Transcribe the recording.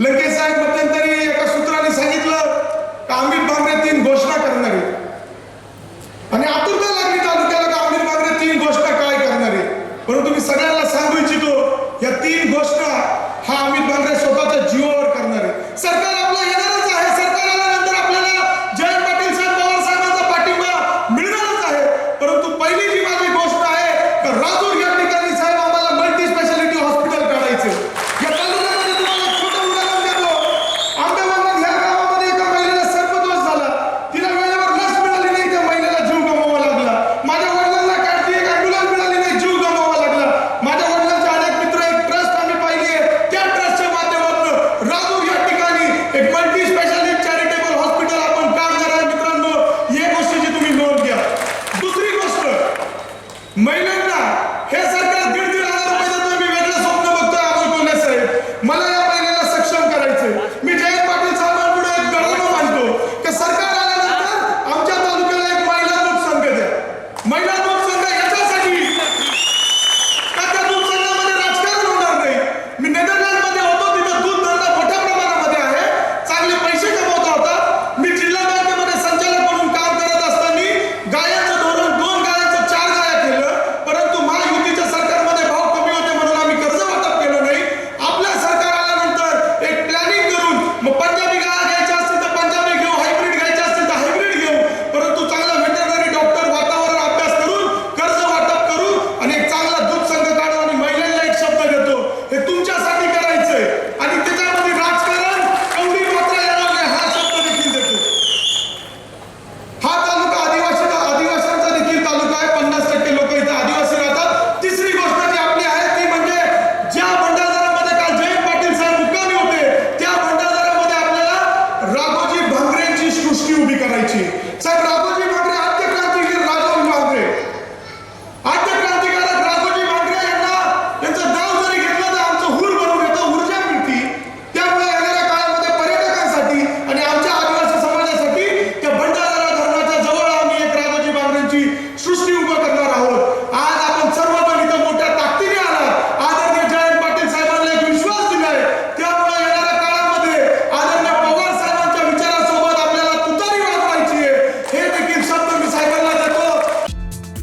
लगेच साहेब मध्यंतरी एका सूत्राने सांगितलं का आम्ही बांगडे तीन घोषणा करणार. आहे आणि आतुरता लागली तालुक्याला का आम्ही बांगडे तीन घोषणा काय करणार? आहे परंतु मी सगळ्यांना सांगू इच्छितो या तीन घोषणा हा आम्ही बांगडे स्वतःच्या जीवावर करणार. आहे सरकार Мене